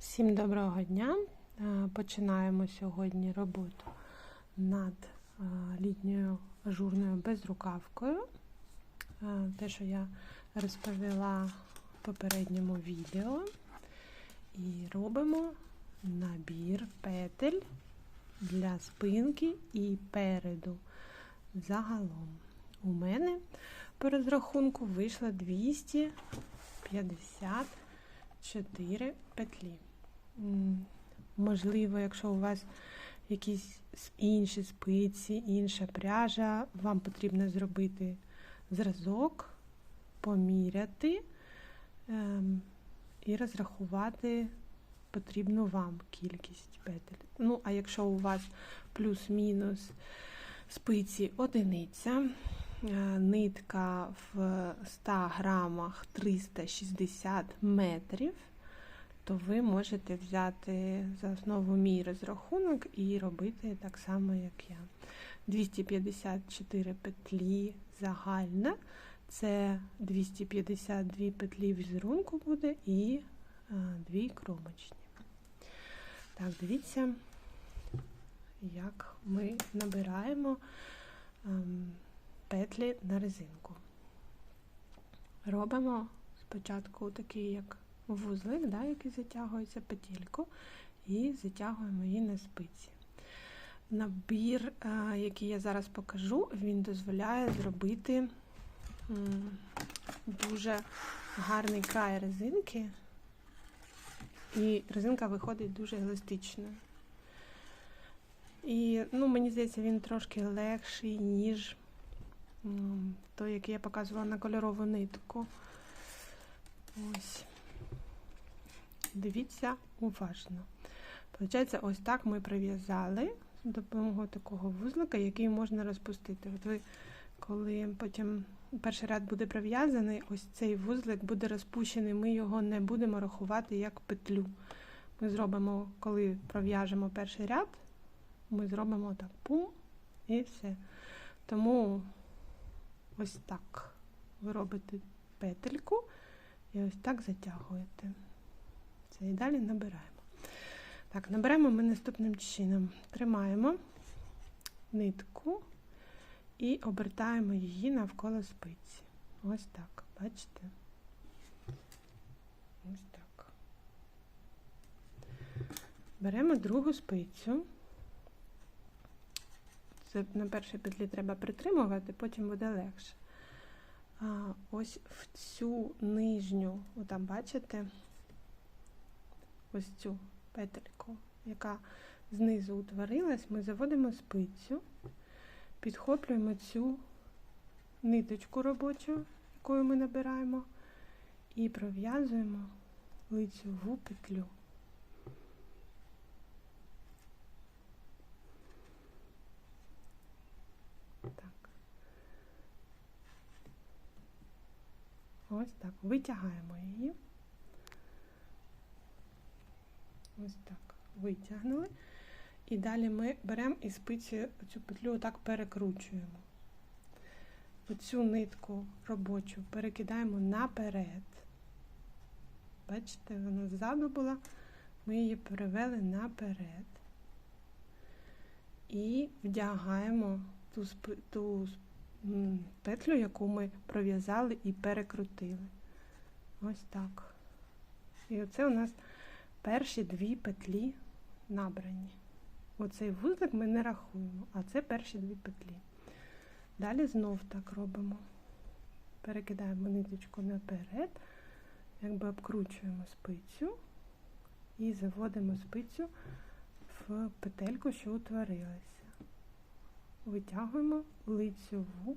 Всім доброго дня! Е, Починаємо сьогодні роботу над е, літньою ажурною безрукавкою. Е, Те, що я розповіла в попередньому відео. І робимо набір петель для спинки і переду. Загалом у мене по розрахунку вийшло 254 петлі. Можливо, якщо у вас якісь інші спиці, інша пряжа, вам потрібно зробити зразок, поміряти ем, і розрахувати потрібну вам кількість петель. Ну, а якщо у вас плюс-мінус спиці одиниця, е, нитка в 100 грамах 360 метрів, то ви можете взяти за основу мій розрахунок і робити так само, як я. 254 петлі загальна, це 252 петлі візерунку буде і е, дві кромочні. Так, дивіться, як ми набираємо ем, петлі на резинку. Робимо спочатку такий як вузлик, да, який затягується петельку, і затягуємо її на спиці. Набір, е, який я зараз покажу, він дозволяє зробити дуже гарний край резинки, і резинка виходить дуже еластичною. І ну, мені здається, він трошки легший, ніж той, який я показувала на кольорову нитку. Ось. Дивіться уважно. Получається, ось так ми прив'язали з допомогою такого вузлика, який можна розпустити. От ви, коли потім перший ряд буде прив'язаний, ось цей вузлик буде розпущений, ми його не будемо рахувати як петлю. Ми зробимо, коли пров'яжемо перший ряд, ми зробимо так пум і все. Тому ось так ви робите петельку і ось так затягуєте. Це і далі набираємо. Так, наберемо ми наступним чином. Тримаємо нитку і обертаємо її навколо спиці. Ось так, бачите? Ось так. Беремо другу спицю. Це на першій петлі треба притримувати, потім буде легше. А, ось в цю нижню, отам бачите, ось цю петельку, яка знизу утворилась, ми заводимо спицю, підхоплюємо цю ниточку робочу, якою ми набираємо, і пров'язуємо лицьову петлю. Ось так. Витягаємо її. Ось так. Витягнули. І далі ми беремо і спицею цю петлю отак перекручуємо. Оцю нитку робочу перекидаємо наперед. Бачите, вона ззаду була, ми її перевели наперед. І вдягаємо ту, ту петлю, яку ми пров'язали і перекрутили. Ось так. І оце у нас перші дві петлі набрані. Оцей вузлик ми не рахуємо, а це перші дві петлі. Далі знов так робимо. Перекидаємо ниточку наперед, якби обкручуємо спицю і заводимо спицю в петельку, що утворилася. Витягуємо лицьову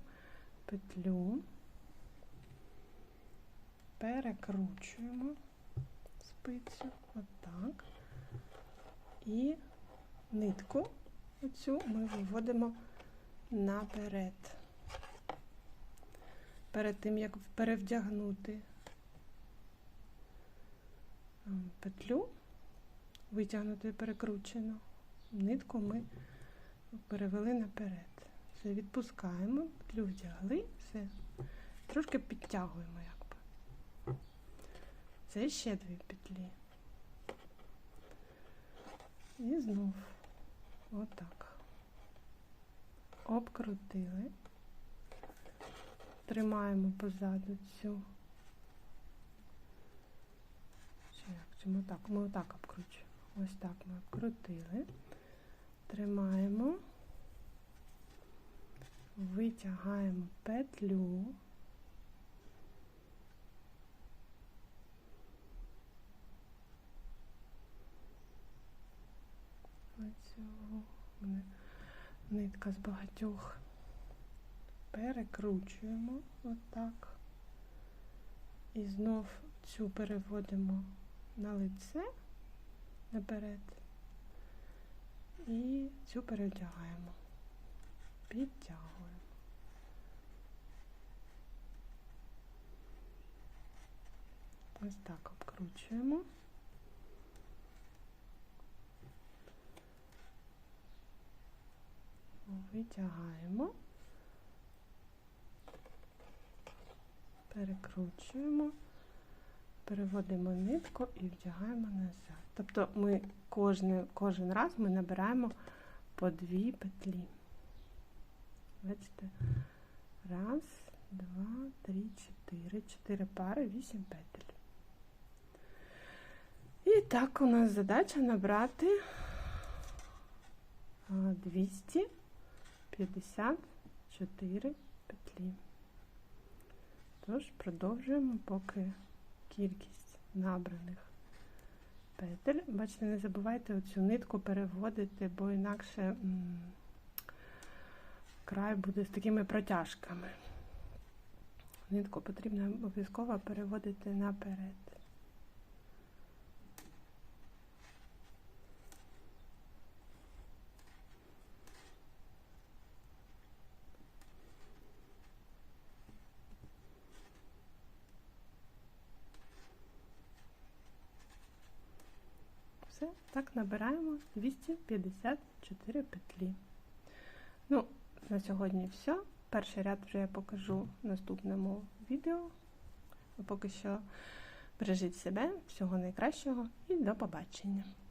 петлю, перекручуємо спицю отак. І нитку оцю ми виводимо наперед. Перед тим, як перевдягнути ем, петлю, витягнуту і перекручену, нитку ми перевели наперед. Все, відпускаємо, петлю вдягли, все. Трошки підтягуємо. Це ще дві петлі. І знов отак. Обкрутили. Тримаємо позаду цю. Чи ми отак? Ми отак обкручуємо. Ось так ми обкрутили. Тримаємо. Витягаємо петлю. Оцього у мене нитка з багатьох. Перекручуємо отак. І знов цю переводимо на лице наперед. І цю передягаємо. Підтягуємо. Ось так обкручуємо. Витягаємо, перекручуємо, переводимо нитку і вдягаємо назад. Тобто ми кожен, кожен раз ми набираємо по дві петлі. Бачите? Раз, два, три, чотири. Чотири пари, вісім петель. І так у нас задача набрати 254 петлі. Тож продовжуємо, поки кількість набраних петель. Бачите, не забувайте оцю нитку переводити, бо інакше край буде з такими протяжками. Нитку потрібно обов'язково переводити наперед. Все, так набираємо 254 петлі. Ну, на сьогодні все. Перший ряд вже я покажу в наступному відео. А поки що бережіть себе, всього найкращого і до побачення!